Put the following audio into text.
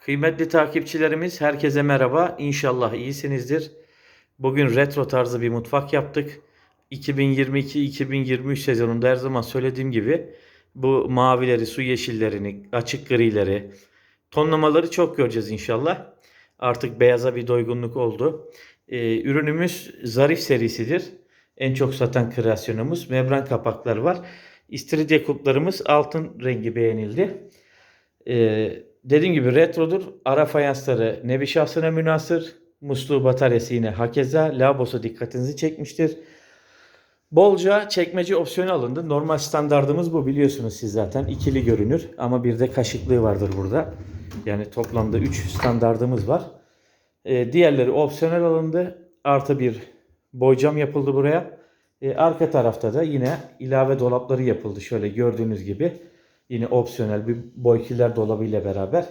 Kıymetli takipçilerimiz herkese merhaba. İnşallah iyisinizdir. Bugün retro tarzı bir mutfak yaptık. 2022-2023 sezonunda her zaman söylediğim gibi bu mavileri, su yeşillerini, açık grileri, tonlamaları çok göreceğiz inşallah. Artık beyaza bir doygunluk oldu. Ee, ürünümüz Zarif serisidir. En çok satan kreasyonumuz. Membran kapaklar var. İstiridye kulplarımız altın rengi beğenildi. Ee, dediğim gibi retrodur. Ara fayansları nevi şahsına münasır. Musluğu bataryası yine hakeza. Lavabosu dikkatinizi çekmiştir. Bolca çekmece opsiyonu alındı. Normal standardımız bu biliyorsunuz siz zaten. ikili görünür ama bir de kaşıklığı vardır burada. Yani toplamda 3 standardımız var. Ee, diğerleri opsiyonel alındı. Artı bir boycam yapıldı buraya. Ee, arka tarafta da yine ilave dolapları yapıldı. Şöyle gördüğünüz gibi. Yine opsiyonel bir boykiler dolabı ile beraber.